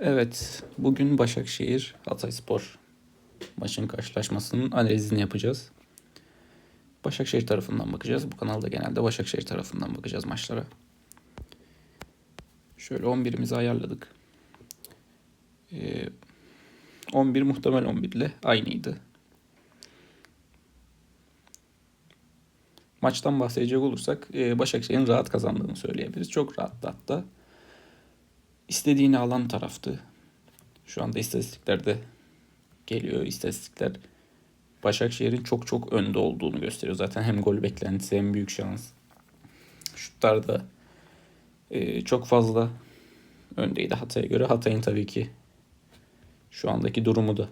Evet, bugün Başakşehir Hatayspor maçın karşılaşmasının analizini yapacağız. Başakşehir tarafından bakacağız. Bu kanalda genelde Başakşehir tarafından bakacağız maçlara. Şöyle 11'imizi ayarladık. Ee, 11 muhtemel 11 ile aynıydı. Maçtan bahsedecek olursak e, Başakşehir'in rahat kazandığını söyleyebiliriz. Çok rahattı hatta. İstediğini alan taraftı. Şu anda istatistiklerde geliyor. İstatistikler Başakşehir'in çok çok önde olduğunu gösteriyor. Zaten hem gol beklentisi hem büyük şans. Şutlarda e, çok fazla öndeydi Hatay'a göre. Hatay'ın tabii ki şu andaki durumu da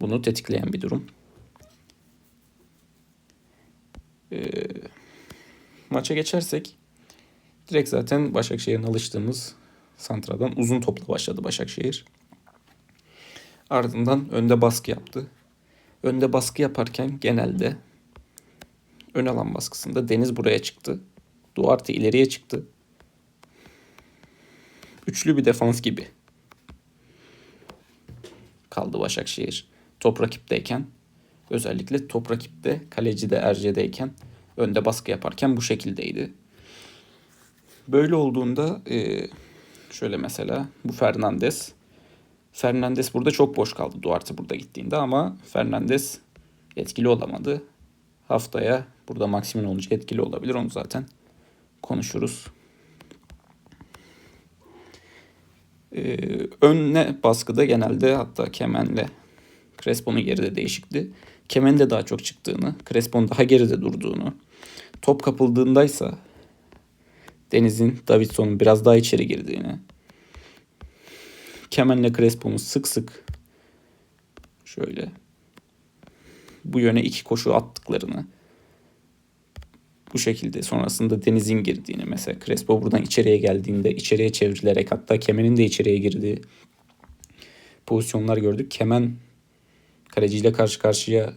bunu tetikleyen bir durum. E, maça geçersek direkt zaten Başakşehir'in alıştığımız santradan uzun topla başladı Başakşehir. Ardından önde baskı yaptı. Önde baskı yaparken genelde ön alan baskısında Deniz buraya çıktı. Duarte ileriye çıktı. Üçlü bir defans gibi kaldı Başakşehir. Top rakipteyken özellikle top rakipte kaleci de Erce'deyken önde baskı yaparken bu şekildeydi. Böyle olduğunda e, şöyle mesela bu Fernandes Fernandes burada çok boş kaldı Duarte burada gittiğinde ama Fernandes etkili olamadı. Haftaya burada Maximin olunca etkili olabilir. Onu zaten konuşuruz. Ee, önüne baskıda genelde hatta Kemen'le Crespo'nun geride değişikti. Kemen'in de daha çok çıktığını, Crespo'nun daha geride durduğunu, top kapıldığındaysa Deniz'in, Davidson'un biraz daha içeri girdiğini, Kemen'le Crespo'nun sık sık şöyle bu yöne iki koşu attıklarını bu şekilde sonrasında Deniz'in girdiğini mesela Crespo buradan içeriye geldiğinde içeriye çevrilerek hatta Kemen'in de içeriye girdiği pozisyonlar gördük. Kemen kaleciyle karşı karşıya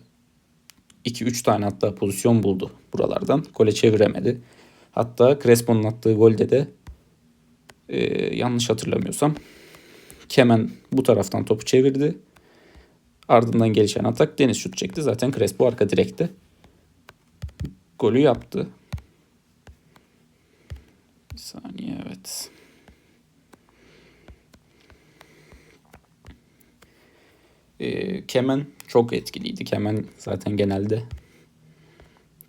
2-3 tane hatta pozisyon buldu buralardan. Gole çeviremedi. Hatta Crespo'nun attığı golde de e, yanlış hatırlamıyorsam Kemen bu taraftan topu çevirdi. Ardından gelişen atak Deniz şut çekti. Zaten Crespo arka direkte golü yaptı. Bir saniye evet. Ee, Kemen çok etkiliydi. Kemen zaten genelde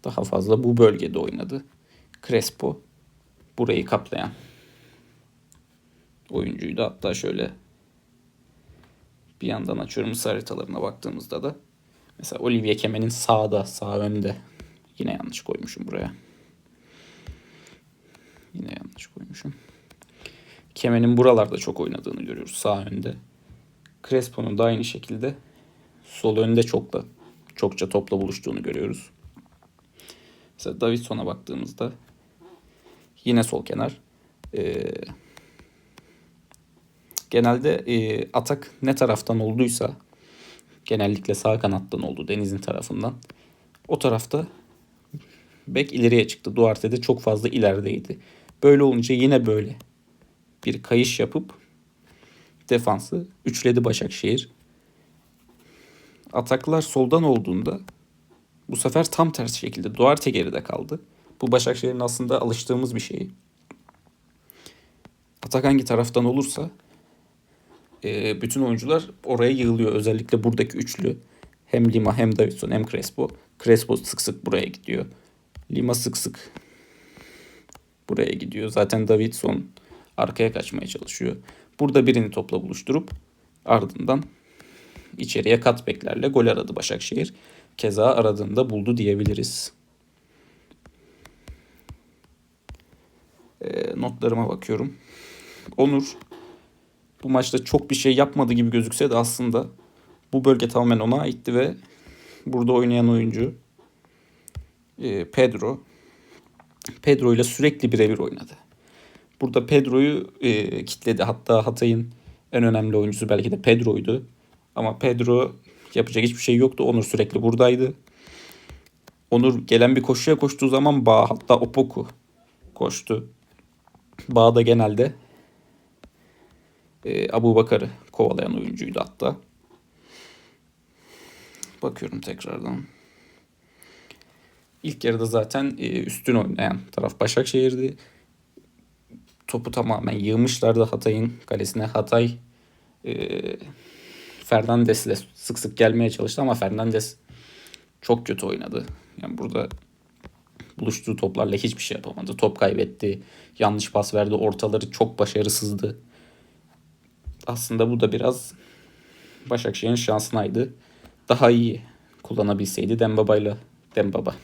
daha fazla bu bölgede oynadı. Crespo burayı kaplayan oyuncuydu. Hatta şöyle bir yandan açıyorum ısı haritalarına baktığımızda da mesela Olivier Kemen'in sağda, sağ önde. Yine yanlış koymuşum buraya. Yine yanlış koymuşum. Kemen'in buralarda çok oynadığını görüyoruz sağ önde. Crespo'nun da aynı şekilde sol önde çokla çokça topla buluştuğunu görüyoruz. Mesela Davidson'a baktığımızda yine sol kenar. Ee, genelde e, atak ne taraftan olduysa genellikle sağ kanattan oldu Deniz'in tarafından. O tarafta bek ileriye çıktı. Duarte de çok fazla ilerideydi. Böyle olunca yine böyle bir kayış yapıp defansı üçledi Başakşehir. Ataklar soldan olduğunda bu sefer tam tersi şekilde Duarte geride kaldı. Bu Başakşehir'in aslında alıştığımız bir şey. Atak hangi taraftan olursa e, bütün oyuncular oraya yığılıyor. Özellikle buradaki üçlü. Hem Lima hem Davidson hem Crespo. Crespo sık sık buraya gidiyor. Lima sık sık buraya gidiyor. Zaten Davidson arkaya kaçmaya çalışıyor. Burada birini topla buluşturup ardından içeriye kat beklerle gol aradı Başakşehir. Keza aradığında buldu diyebiliriz. E, notlarıma bakıyorum. Onur bu maçta çok bir şey yapmadı gibi gözükse de aslında bu bölge tamamen ona aitti ve burada oynayan oyuncu e, Pedro Pedro ile sürekli birebir oynadı. Burada Pedro'yu e, kitledi. Hatta Hatay'ın en önemli oyuncusu belki de Pedro'ydu. Ama Pedro yapacak hiçbir şey yoktu. Onur sürekli buradaydı. Onur gelen bir koşuya koştuğu zaman Bağ hatta Opoku koştu. Bağ da genelde e, Abu Bakar'ı kovalayan oyuncuydu hatta. Bakıyorum tekrardan. İlk yarıda zaten e, üstün oynayan taraf Başakşehir'di. Topu tamamen yığmışlardı Hatay'ın kalesine. Hatay e, Fernandes'le sık sık gelmeye çalıştı ama Fernandes çok kötü oynadı. Yani burada buluştuğu toplarla hiçbir şey yapamadı. Top kaybetti. Yanlış pas verdi. Ortaları çok başarısızdı. Aslında bu da biraz Başakşehir'in şansınaydı. Daha iyi kullanabilseydi Dembaba'yla Dembaba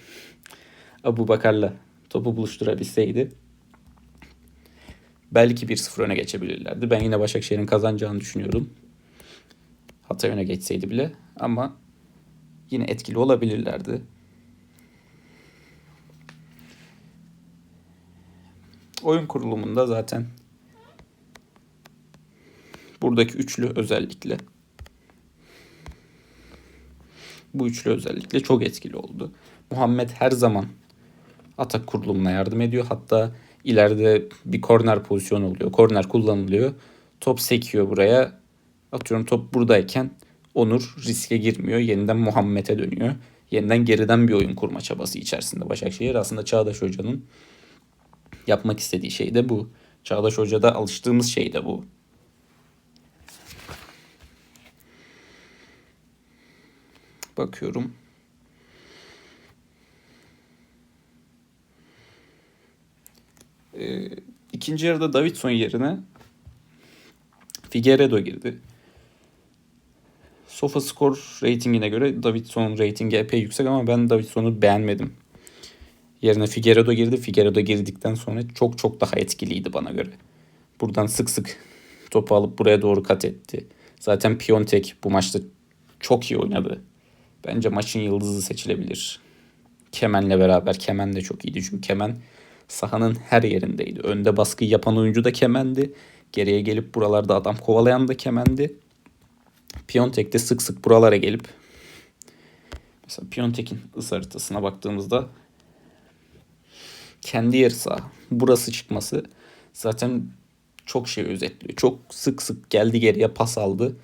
Abu Bakar'la topu buluşturabilseydi belki 1-0 öne geçebilirlerdi. Ben yine Başakşehir'in kazanacağını düşünüyorum. Hatay öne geçseydi bile ama yine etkili olabilirlerdi. Oyun kurulumunda zaten buradaki üçlü özellikle bu üçlü özellikle çok etkili oldu. Muhammed her zaman atak kurulumuna yardım ediyor. Hatta ileride bir korner pozisyonu oluyor. Korner kullanılıyor. Top sekiyor buraya. Atıyorum top buradayken Onur riske girmiyor. Yeniden Muhammed'e dönüyor. Yeniden geriden bir oyun kurma çabası içerisinde Başakşehir. Aslında Çağdaş Hoca'nın yapmak istediği şey de bu. Çağdaş Hoca'da alıştığımız şey de bu. Bakıyorum. Ee, ikinci yarıda Davidson yerine Figueredo girdi. Sofa skor ratingine göre Davidson ratingi epey yüksek ama ben Davidson'u beğenmedim. Yerine Figueredo girdi. Figueredo girdikten sonra çok çok daha etkiliydi bana göre. Buradan sık sık topu alıp buraya doğru kat etti. Zaten Piontek bu maçta çok iyi oynadı. Bence maçın yıldızı seçilebilir. Kemen'le beraber. Kemen de çok iyiydi. Çünkü Kemen sahanın her yerindeydi. Önde baskı yapan oyuncu da Kemen'di. Geriye gelip buralarda adam kovalayan da Kemen'di. Piontek de sık sık buralara gelip mesela Piontek'in ısı haritasına baktığımızda kendi yarı saha burası çıkması zaten çok şey özetliyor. Çok sık sık geldi geriye pas aldı.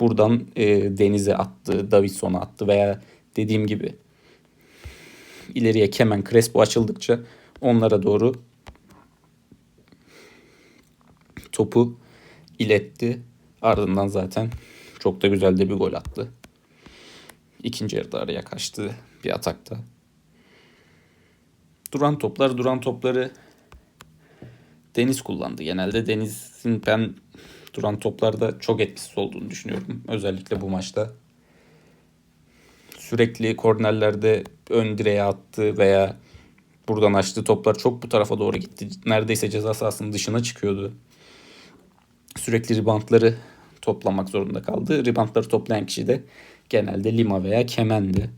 Buradan e, Deniz'e attı, Davidson'a attı veya dediğim gibi ileriye Kemen, Crespo açıldıkça onlara doğru topu iletti. Ardından zaten çok da güzel de bir gol attı. İkinci yarıda araya kaçtı bir atakta. Duran toplar, duran topları Deniz kullandı. Genelde Deniz'in ben duran toplarda çok etkisiz olduğunu düşünüyorum. Özellikle bu maçta. Sürekli kornerlerde ön direğe attı veya buradan açtığı toplar çok bu tarafa doğru gitti. Neredeyse ceza sahasının dışına çıkıyordu. Sürekli ribantları toplamak zorunda kaldı. Ribantları toplayan kişi de genelde Lima veya Kemen'di.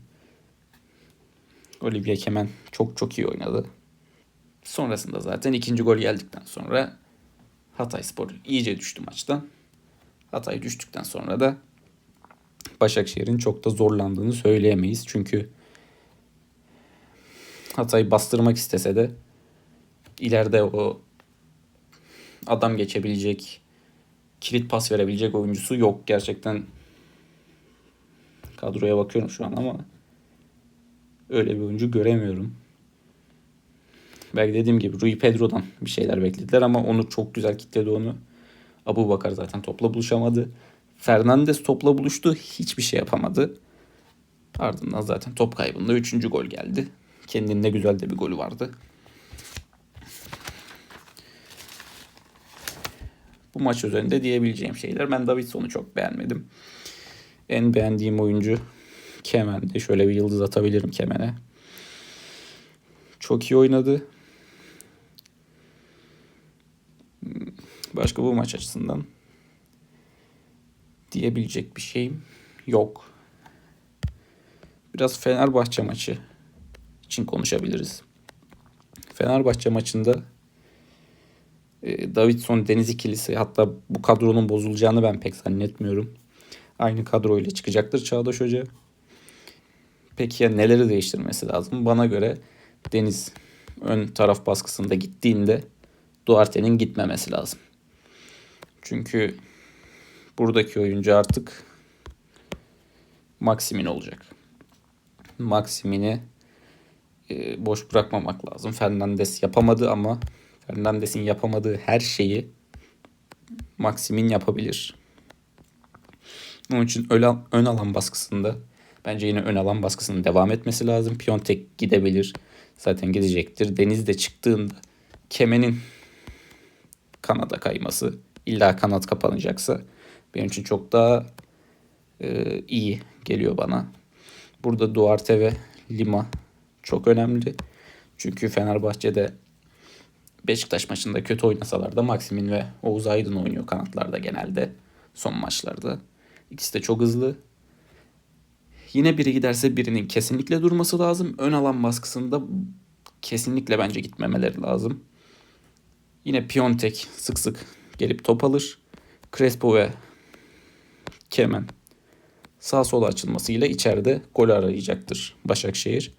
Olivia Kemen çok çok iyi oynadı. Sonrasında zaten ikinci gol geldikten sonra Hatay Spor iyice düştü maçtan. Hatay düştükten sonra da Başakşehir'in çok da zorlandığını söyleyemeyiz. Çünkü Hatay bastırmak istese de ileride o adam geçebilecek, kilit pas verebilecek oyuncusu yok. Gerçekten kadroya bakıyorum şu an ama öyle bir oyuncu göremiyorum. Belki dediğim gibi Rui Pedro'dan bir şeyler beklediler ama onu çok güzel kitledi onu. Abu Bakar zaten topla buluşamadı. Fernandes topla buluştu. Hiçbir şey yapamadı. Ardından zaten top kaybında 3. gol geldi. Kendinde güzel de bir golü vardı. Bu maç üzerinde diyebileceğim şeyler. Ben Davidson'u çok beğenmedim. En beğendiğim oyuncu Kemen'de. Şöyle bir yıldız atabilirim Kemen'e. Çok iyi oynadı. Başka bu maç açısından diyebilecek bir şeyim yok. Biraz Fenerbahçe maçı için konuşabiliriz. Fenerbahçe maçında e, Davidson Deniz ikilisi hatta bu kadronun bozulacağını ben pek zannetmiyorum. Aynı kadroyla çıkacaktır Çağdaş Hoca. Peki ya neleri değiştirmesi lazım? Bana göre Deniz ön taraf baskısında gittiğinde Duarte'nin gitmemesi lazım. Çünkü buradaki oyuncu artık Maximin olacak. Maximin'i e, boş bırakmamak lazım. Fernandes yapamadı ama Fernandes'in yapamadığı her şeyi Maximin yapabilir. Onun için ön, ön alan baskısında bence yine ön alan baskısının devam etmesi lazım. Piontek gidebilir. Zaten gidecektir. Deniz de çıktığında Kemen'in kanada kayması illa kanat kapanacaksa benim için çok daha e, iyi geliyor bana. Burada Duarte ve Lima çok önemli. Çünkü Fenerbahçe'de Beşiktaş maçında kötü oynasalar da Maximin ve Oğuz Aydın oynuyor kanatlarda genelde son maçlarda. İkisi de çok hızlı. Yine biri giderse birinin kesinlikle durması lazım. Ön alan baskısında kesinlikle bence gitmemeleri lazım. Yine Piontek sık sık gelip top alır. Crespo ve Kemen sağ sola açılmasıyla içeride gol arayacaktır Başakşehir.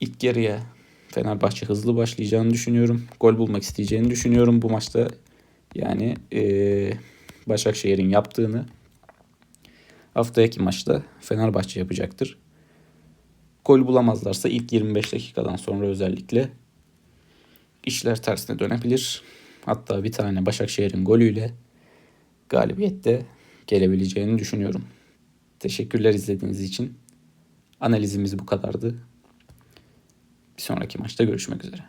İlk yarıya Fenerbahçe hızlı başlayacağını düşünüyorum. Gol bulmak isteyeceğini düşünüyorum bu maçta. Yani eee, Başakşehir'in yaptığını haftaki maçta Fenerbahçe yapacaktır. Gol bulamazlarsa ilk 25 dakikadan sonra özellikle işler tersine dönebilir. Hatta bir tane Başakşehir'in golüyle galibiyette gelebileceğini düşünüyorum. Teşekkürler izlediğiniz için. Analizimiz bu kadardı. Bir sonraki maçta görüşmek üzere.